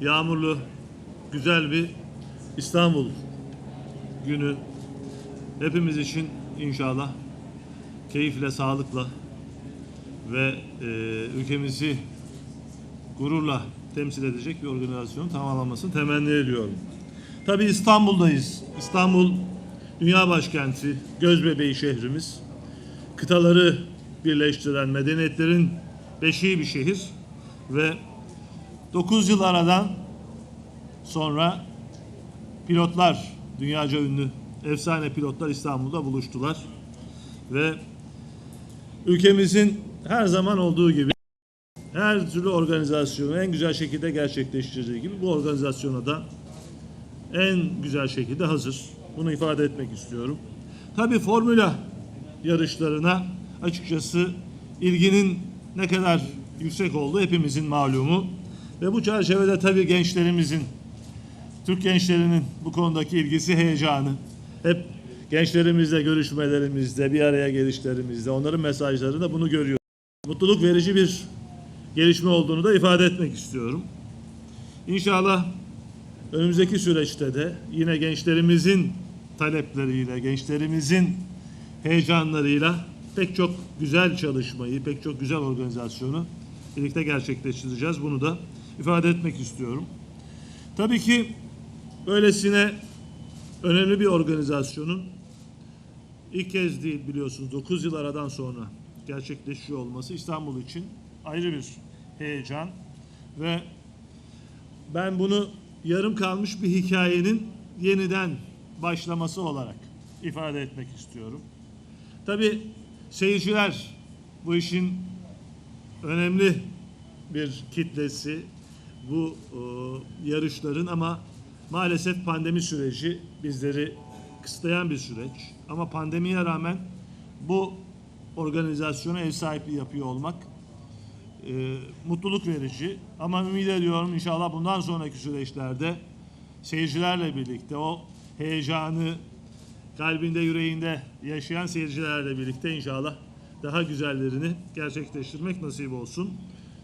yağmurlu, güzel bir İstanbul günü hepimiz için inşallah keyifle, sağlıkla ve e, ülkemizi gururla temsil edecek bir organizasyonun tamamlanmasını temenni ediyorum. Tabii İstanbul'dayız. İstanbul dünya başkenti, göz bebeği şehrimiz. Kıtaları birleştiren medeniyetlerin beşiği bir şehir ve 9 yıl aradan sonra pilotlar, dünyaca ünlü efsane pilotlar İstanbul'da buluştular. Ve ülkemizin her zaman olduğu gibi her türlü organizasyonu en güzel şekilde gerçekleştirdiği gibi bu organizasyona da en güzel şekilde hazır. Bunu ifade etmek istiyorum. Tabii formüla yarışlarına açıkçası ilginin ne kadar yüksek olduğu hepimizin malumu. Ve bu çerçevede tabii gençlerimizin, Türk gençlerinin bu konudaki ilgisi, heyecanı, hep gençlerimizle görüşmelerimizde, bir araya gelişlerimizde, onların mesajlarında bunu görüyoruz. Mutluluk verici bir gelişme olduğunu da ifade etmek istiyorum. İnşallah önümüzdeki süreçte de yine gençlerimizin talepleriyle, gençlerimizin heyecanlarıyla pek çok güzel çalışmayı, pek çok güzel organizasyonu birlikte gerçekleştireceğiz. Bunu da ifade etmek istiyorum. Tabii ki böylesine önemli bir organizasyonun ilk kez değil biliyorsunuz 9 yıl aradan sonra gerçekleşiyor olması İstanbul için ayrı bir heyecan ve ben bunu yarım kalmış bir hikayenin yeniden başlaması olarak ifade etmek istiyorum. Tabii seyirciler bu işin önemli bir kitlesi bu e, yarışların ama maalesef pandemi süreci bizleri kısıtlayan bir süreç. Ama pandemiye rağmen bu organizasyona ev sahipliği yapıyor olmak e, mutluluk verici. Ama ümit ediyorum inşallah bundan sonraki süreçlerde seyircilerle birlikte o heyecanı kalbinde yüreğinde yaşayan seyircilerle birlikte inşallah daha güzellerini gerçekleştirmek nasip olsun.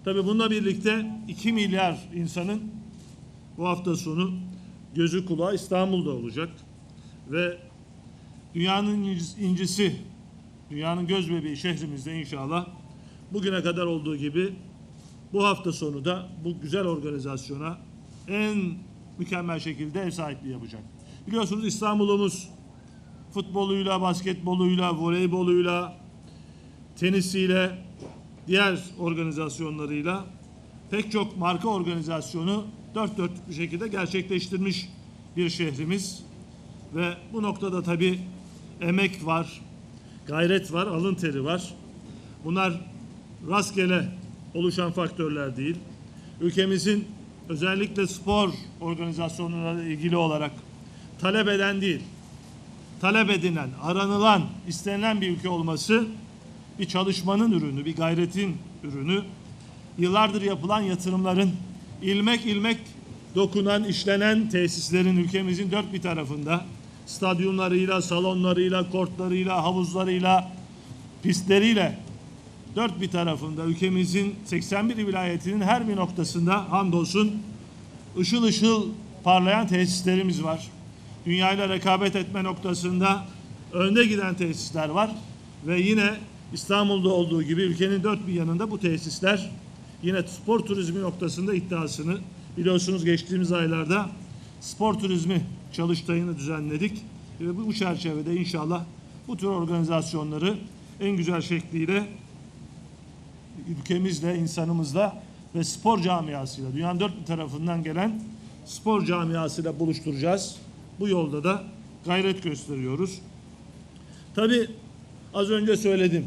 Tabi bununla birlikte 2 milyar insanın bu hafta sonu gözü kulağı İstanbul'da olacak. Ve dünyanın incisi, dünyanın göz bebeği şehrimizde inşallah bugüne kadar olduğu gibi bu hafta sonu da bu güzel organizasyona en mükemmel şekilde ev sahipliği yapacak. Biliyorsunuz İstanbul'umuz futboluyla, basketboluyla, voleyboluyla, tenisiyle, diğer organizasyonlarıyla pek çok marka organizasyonu dört dörtlük bir şekilde gerçekleştirmiş bir şehrimiz. Ve bu noktada tabii emek var, gayret var, alın teri var. Bunlar rastgele oluşan faktörler değil. Ülkemizin özellikle spor organizasyonlarıyla ilgili olarak talep eden değil, talep edilen, aranılan, istenilen bir ülke olması bir çalışmanın ürünü, bir gayretin ürünü. Yıllardır yapılan yatırımların ilmek ilmek dokunan, işlenen tesislerin ülkemizin dört bir tarafında stadyumlarıyla, salonlarıyla, kortlarıyla, havuzlarıyla, pistleriyle dört bir tarafında ülkemizin 81 vilayetinin her bir noktasında hamdolsun ışıl ışıl parlayan tesislerimiz var. Dünyayla rekabet etme noktasında önde giden tesisler var ve yine İstanbul'da olduğu gibi ülkenin dört bir yanında bu tesisler yine spor turizmi noktasında iddiasını biliyorsunuz geçtiğimiz aylarda spor turizmi çalıştayını düzenledik ve bu çerçevede inşallah bu tür organizasyonları en güzel şekliyle ülkemizle, insanımızla ve spor camiasıyla, dünyanın dört bir tarafından gelen spor camiasıyla buluşturacağız. Bu yolda da gayret gösteriyoruz. Tabii az önce söyledim.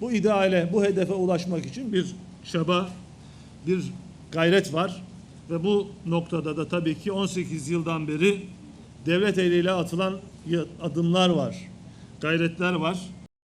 Bu ideale, bu hedefe ulaşmak için bir çaba, bir gayret var. Ve bu noktada da tabii ki 18 yıldan beri devlet eliyle atılan adımlar var, gayretler var.